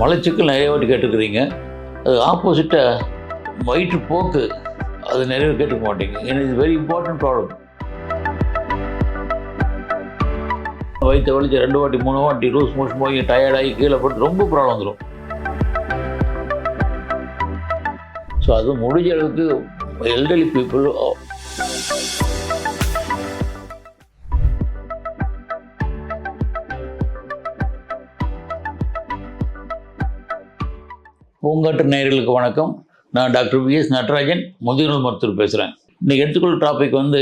மலச்சிக்கல் நிறைய வாட்டி கேட்டுருக்குறீங்க. அது ஆப்போசிட்டாக வயிற்றுப்போக்கு அது நிறைய கேட்டுக்க மாட்டேங்க. ஏன்னா இது வெரி இம்பார்ட்டன்ட் ப்ராப்ளம் வயிற்று வலிச்சு ரெண்டு வாட்டி மூணு வாட்டி லூஸ் மோஷன் போய் டயர்டாகி கீழே போட்டு ரொம்ப ப்ராப்ளம் வந்துடும் ஸோ அது முடிஞ்ச அளவுக்கு எல்டர்லி பீப்புள் பூங்காற்று நேயர்களுக்கு வணக்கம். நான் டாக்டர் வி எஸ் நடராஜன் முதியோர் மருத்துவர் பேசுகிறேன் இன்றைக்கி எடுத்துக்கொள்ள டாபிக் வந்து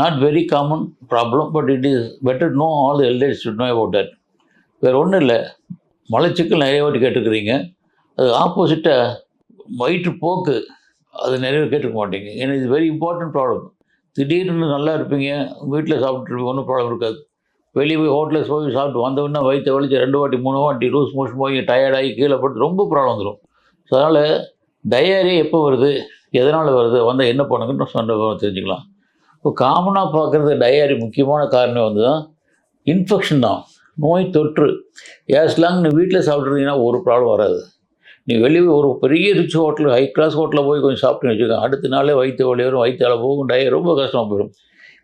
not very common problem but it is better know all elders to know about that வேறு ஒன்றும் இல்லை. மலச்சிக்கல் நிறைய வாட்டி கேட்டுக்கிறீங்க அது ஆப்போசிட்டாக வயிற்றுப்போக்கு அது நிறைய கேட்டுக்க மாட்டீங்க. ஏன்னா இது வெரி இம்பார்ட்டன்ட் ப்ராப்ளம் திடீர்னு நல்லா இருப்பீங்க வீட்டில் சாப்பிட்ருப்பீங்க ஒன்றும் ப்ராப்ளம் இருக்காது. வெளியே போய் ஹோட்டலில் போய் சாப்பிட்டு வந்தவொடனே வயிற்று வலிச்சு ரெண்டு வாட்டி மூணு வாட்டி லூஸ் மோஷன் போய் டயர்டாகி கீழே போட்டு ரொம்ப ப்ராப்ளம் வந்துடும் ஸோ அதனால் டயரி எப்போ வருது? எதனால் வருது? வந்தால் என்ன பண்ணுங்கன்னு சொன்ன தெரிஞ்சுக்கலாம். இப்போ காமனாக பார்க்குறது டயரி முக்கியமான காரணம் வந்து தான் இன்ஃபெக்ஷன் தான். நோய் தொற்று. ஏஸ்லாங் நீ வீட்டில் சாப்பிட்றீங்கன்னா ஒரு ப்ராப்ளம் வராது. நீ வெளியே ஒரு பெரிய ரிச் ஹோட்டல் ஹை கிளாஸ் ஹோட்டலில் போய் கொஞ்சம் சாப்பிட்டு வச்சுக்கோங்க அடுத்த நாளே வயிற்று வலி வரும் வயிற்றால போகும் டயர் ரொம்ப கஷ்டமாக போயிடும்.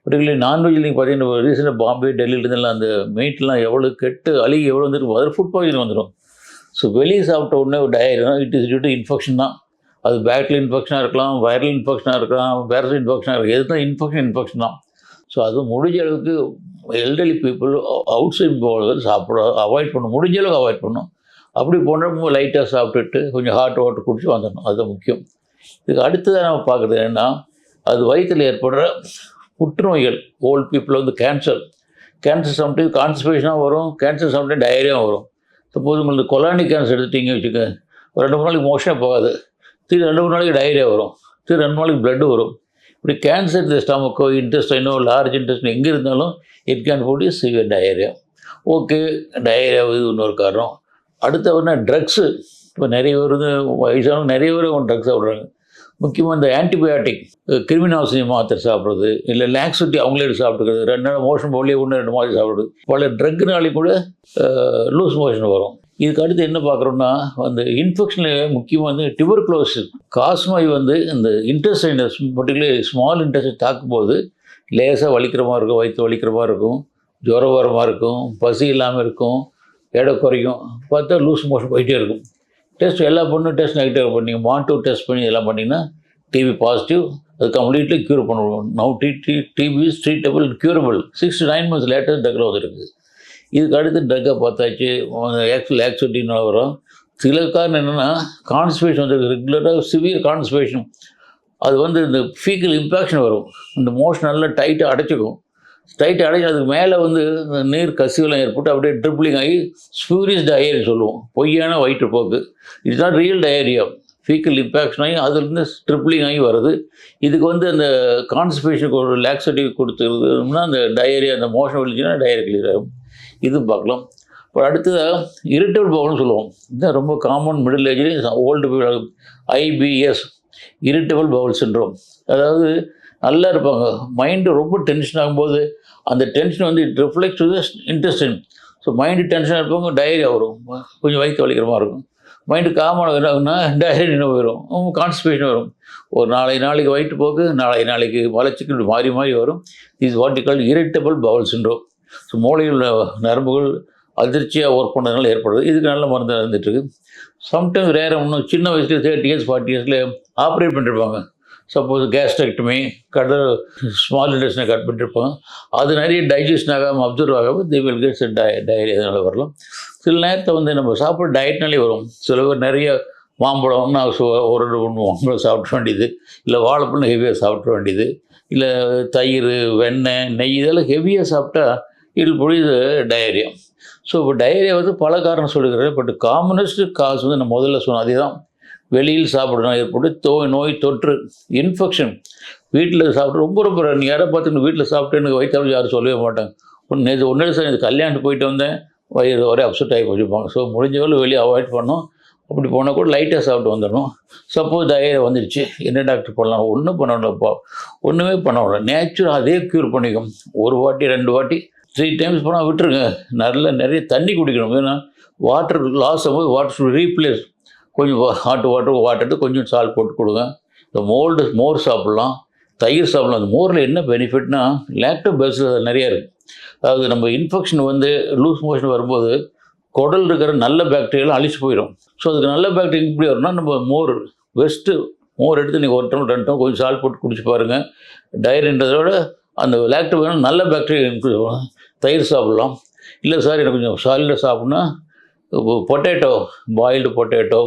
பர்டிகுலர் நான்வெஜ் நீங்கள் பார்த்தீங்கன்னா ரீசெண்டாக பாம்பே டெல்லியிலேருந்துலாம் அந்த மீட்லாம் எவ்வளோ கெட்டு அழுகி எவ்வளோ வந்துருக்கு? அதில் ஃபுட் பாய்சன் வந்துடும் ஸோ வெளியே சாப்பிட்ட உடனே ஒரு டயரினா it is due to infection தான். அது பேக்டீரியல் இன்ஃபெக்ஷனாக இருக்கலாம் வைரல் இன்ஃபெக்ஷனாக இருக்கலாம் வைரஸ் இன்ஃபெக்ஷனாக இருக்கலாம். எதுனா இன்ஃபெக்ஷன் இன்ஃபெக்ஷன் தான். ஸோ அது முடிஞ்ச அளவுக்கு எல்டர்லி பீப்புள் அவுட் சைட் போகிறது சாப்பிட அவாய்ட் பண்ணும் முடிஞ்ச அளவுக்கு அவாய்ட் பண்ணும் அப்படி போனப்போ லைட்டாக சாப்பிட்டுட்டு கொஞ்சம் ஹாட் வாட்டர் குடிச்சு வந்துடணும். அதுதான் முக்கியம். இதுக்கு அடுத்ததாக நம்ம பார்க்குறது என்னென்னா அது வயிற்றில் ஏற்படுற புற்றுநோய்கள். ஓல்டு பீப்புள் வந்து கேன்சர் கேன்சர் சம்டைம் கான்ஸ்டிபேஷனாக வரும். கேன்சர் சம்டைம் டயரியாவும் வரும். சப்போஸ் உங்களுக்கு கொலானிக் கேன்சர் எடுத்துட்டீங்க வச்சுக்க. ஒரு ரெண்டு மூணு நாளைக்கு மோஷனே போகாது. திரு ரெண்டு மூணு நாளைக்கு டயரியா வரும். திரு ரெண்டு நாளைக்கு பிளட்டு வரும். இப்படி கேன்சர் இந்த ஸ்டமக்கோ இன்டெஸ்டைனோ லார்ஜ் இன்டெஸ்ட் எங்கே இருந்தாலும் இட் கேன் போட்டு சிவியர் டயரியா ஓகே டயரியா இது இன்னொரு காரணம். அடுத்த ஒன்று ட்ரக்ஸு இப்போ நிறைய பேர் வந்து வயசானவங்க நிறைய பேர் ட்ரக்ஸ் சாப்பிட்றாங்க. முக்கியமாக இந்த ஆன்டிபயோட்டிக் கிருமிநாசினி மாத்திரை சாப்பிட்றது இல்லை லாக்ஸிட்டி அவங்களே சாப்பிட்டுக்கிறது. ரெண்டு நாள் மோஷன் போகலையே ஒன்று ரெண்டு மாதிரி சாப்பிடுறது. பல ட்ரக்னாலே கூட லூஸ் மோஷன் வரும். இதுக்கு அடுத்து என்ன பார்க்குறோம்னா அந்த இன்ஃபெக்ஷனில் முக்கியமாக வந்து டியூபர்குலோசிஸ் காஸ்மாய் வந்து இந்த இன்டெஸ்டைனஸ் பர்டிகுலர் ஸ்மால் இன்டெஸ்டைன் தாக்கும்போது லேசாக வலிக்கிற மாதிரி இருக்கும் வயிற்று வலிக்கிற மாதிரி இருக்கும் ஜுரம் வர மாதிரி இருக்கும் பசி இல்லாமல் இருக்கும் எடை குறையும் பார்த்தா லூஸ் மோஷன் போயிட்டே இருக்கும். டெஸ்ட் எல்லா பொண்ணும் டெஸ்ட் நெகட்டிவ் பண்ணி மான் டூ டெஸ்ட் பண்ணி எல்லாம் பண்ணிங்கன்னா டிபி பாசிட்டிவ் அது கம்ப்ளீட்லி க்யூர் பண்ணுவோம். Now T T TB is treatable curable six to nine months later ட்ரக்கில் வந்துருக்கு. இதுக்கு அடுத்து ட்ரக்கை பார்த்தாச்சு. ஆக்சுவல் ஆக்சிட்டின்னு வரும். சில காரணம் என்னென்னா கான்ஸ்பிரேஷன் வந்து ரெகுலராக சிவியர் கான்ஸ்பேஷன் அது வந்து இந்த ஃபீக்கல் இம்பேக்ஷன் வரும். இந்த மோஷன் நல்லா டைட்டாக அடைச்சிக்கும். டைட் அடைஞ்சு அதுக்கு மேலே வந்து நீர் கசிவெல்லாம் ஏற்பட்டு அப்படியே ட்ரிப்ளிங் ஆகி ஸ்பியூரியஸ் டயரி சொல்லுவோம். பொய்யான வயிற்றுப்போக்கு இதுதான் ரியல் டயரியா ஃபீக்கல் இம்பேக்ஷன் ஆகி அதுலேருந்து ட்ரிப்ளிங் ஆகி வருது இதுக்கு வந்து அந்த கான்ஸ்பிரேஷனுக்கு ஒரு லேக்ஸிட்டிவ் கொடுத்துருதுன்னா அந்த டயரி அந்த மோஷன் விழிச்சுன்னா டயரி கிளியர் ஆகும். இது பார்க்கலாம். இப்போ அடுத்ததாக இரிட்டபிள் பவுல்னு சொல்லுவோம். இதுதான் ரொம்ப common middle ஏஜ்லேயும் old IBS irritable bowel syndrome அதாவது நல்லா இருப்பாங்க. மைண்டு ரொம்ப டென்ஷன் ஆகும்போது அந்த டென்ஷன் வந்து it reflect to the intestine so mind டென்ஷனாக இருப்பாங்க டைரியாக வரும். கொஞ்சம் வயிற்று வலிக்கிற மாதிரி இருக்கும். மைண்டு காமனாக என்ன ஆகுனா டயரி நின்று போயிடும் கான்ஸ்பிரேஷன் வரும். ஒரு நாளை நாளைக்கு வயிற்று போக்கு நாளை நாளைக்கு வளர்ச்சிக்கு மாறி மாறி வரும். Is what call irritable bowel syndrome so மூளையில் நரம்புகள் அதிர்ச்சியாக ஒர்க் பண்ணதுனால ஏற்படுது. இதுக்கு நல்ல மருந்து இருந்துகிட்ருக்கு சம்டைம்ஸ் ரேரம் இன்னும் சின்ன வயசுல தேர்ட்டி இயர்ஸ் ஃபார்ட்டி இயர்ஸில் ஆப்ரேட் பண்ணிருப்பாங்க. சப்போஸ் கேஸ்ட்ரெக்டமி கடல் ஸ்மால் இன்டெஸ்டினை கட் பண்ணிருப்பாங்க அது நிறைய டைஜஸ்ட் ஆகாமல் அப்சர்வ் ஆகாமல் தி வில் கெட்ஸ் டய டயரி அதனால் வரலாம். சில நேரத்தை வந்து நம்ம சாப்பிட்ற டயட்னாலே வரும். சில பேர் நிறைய மாம்பழம் நான் ஒரு ரெண்டு மூணு மாம்பழம் சாப்பிட வேண்டியது. இல்லை வாழைப்பழம் ஹெவியாக சாப்பிட வேண்டியது. இல்லை தயிர் வெண்ணெய் நெய் இதெல்லாம் ஹெவியாக சாப்பிட்டா இது பொழுது டயரியா ஸோ இப்போ டயரியா வந்து பல காரணம் சொல்லுகிறேன் பட் காமனஸ்ட் காசு வந்து நான் முதல்ல சொன்னேன். அதே தான் வெளியில் சாப்பிடணும். ஏற்பட்டு தோ நோய் தொற்று இன்ஃபெக்ஷன் வீட்டில் சாப்பிட்டு ரொம்ப ரொம்ப நீ யாரை பார்த்துக்கணும் வீட்டில் சாப்பிட்டு எனக்கு வயிற்றாலும் யாரும் சொல்லவே மாட்டாங்க. ஒன்று நேற்று ஒன்றே சார் இது கல்யாணத்துக்கு போயிட்டு வந்தேன். வயிறு ஒரே அப்செட் ஆகி வச்சுப்பாங்க ஸோ முடிஞ்ச அளவு வெளியே அவாய்ட் பண்ணோம் அப்படி போனால் கூட லைட்டாக சாப்பிட்டு வந்துடணும். சப்போஸ் டயரியா வந்துடுச்சு என்ன டாக்டர் பண்ணலாம்? ஒன்றும் பண்ணணும்ப்பா ஒன்றுமே பண்ண நேச்சுரல் அதே க்யூர் பண்ணிக்கும். ஒரு வாட்டி ரெண்டு வாட்டி த்ரீ டைம்ஸ் போனால் விட்டுருங்க. நல்ல நிறைய தண்ணி குடிக்கணும். ஏன்னா வாட்டர் லாஸ் ஆகும்போது வாட்டர் ரீப்ளேஸ் கொஞ்சம் ஹாட் வாட்டர் வாட்டர் கொஞ்சம் சால்ட் போட்டு கொடுங்க. இந்த மோல்டு மோர் சாப்பிட்லாம். தயிர் சாப்பிடலாம். அந்த மோரில் என்ன பெனிஃபிட்னா லேக்டோ பேஸில் நிறையா இருக்குது அதாவது நம்ம இன்ஃபெக்ஷன் வந்து லூஸ் மோஷன் வரும்போது குடல் இருக்கிற நல்ல பாக்டீரியெல்லாம் அழிச்சு போயிடும். ஸோ அதுக்கு நல்ல பாக்டீரியா எப்படி வரும்னா நம்ம மோர் வெஸ்ட்டு மோர் எடுத்து நீங்கள் ஒரு டம் ரெண்டு டம் கொஞ்சம் சால்ட் போட்டு குடிச்சு பாருங்கள் டயரின்றதை விட அந்த லேக்டோ வேணும் நல்ல பாக்டீரியா increase பண்ணலாம் தயிர் சாப்பிட்லாம். இல்லை சார் எனக்கு கொஞ்சம் சாலில் சாப்பிட்னா potato boiled potato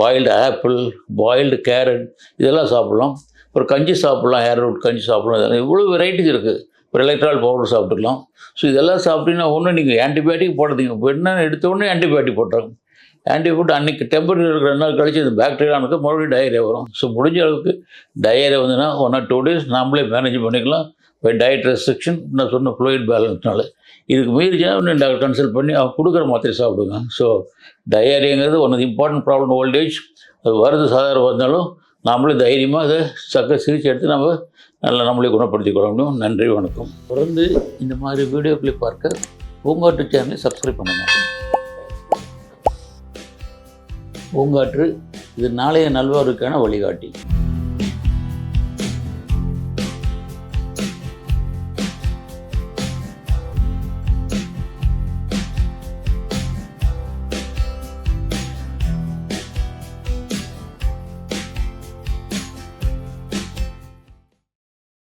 boiled apple boiled carrot இதெல்லாம் சாப்பிட்லாம். அப்புறம் கஞ்சி சாப்பிட்லாம் ஏர் ரூட் கஞ்சி சாப்பிட்லாம் இதெல்லாம். இவ்வளோ வெரைட்டிஸ் இருக்குது அப்புறம் எலக்ட்ரால் பவுடர் சாப்பிட்டுக்கலாம். ஸோ இதெல்லாம் சாப்பிட்டீங்கன்னா ஒன்றும் நீங்கள் ஆன்டிபயோட்டிக் போடுறீங்க இப்போ என்ன எடுத்த உடனே ஆன்டிபயோட்டிக் போட்டுறாங்க. ஆன்டிபயோட்டிக் அன்றைக்கி டெம்பரேச்சர் இருக்கிற ரெண்டு நாள் கழிச்சு இந்த பேக்டீரியானுக்கு மறுபடியும் டயரியா வரும். ஸோ முடிஞ்ச அளவுக்கு டயரியா வந்துன்னா ஒன் ஆர் டூ டேஸ் நாமளே மேனேஜ் பண்ணிக்கலாம். பை டயட் ரெஸ்ட்ரிக்ஷன் நான் சொன்ன ஃப்ளூயிட் பேலன்ஸ்னால இதுக்கு மீறிச்சுன்னா இன்னும் டாக்டர் கன்சல்ட் பண்ணி அவங்க கொடுக்குற மாத்திரை சாப்பிடுங்க. So டயரியாங்கிறது one of important problem old age அது வருது சாதாரண வந்தாலும் நாமளே தைரியமாக அதை சக்க சிகிச்சை எடுத்து நம்ம நல்லா நம்மளே குணப்படுத்திக் கொள்ள முடியும். நன்றி வணக்கம். தொடர்ந்து இந்த மாதிரி வீடியோக்களை பார்க்க பூங்காற்று சேனலை சப்ஸ்கிரைப் பண்ணுங்கள் பூங்காற்று இது நாளைய நல்வாருக்கான வழிகாட்டி.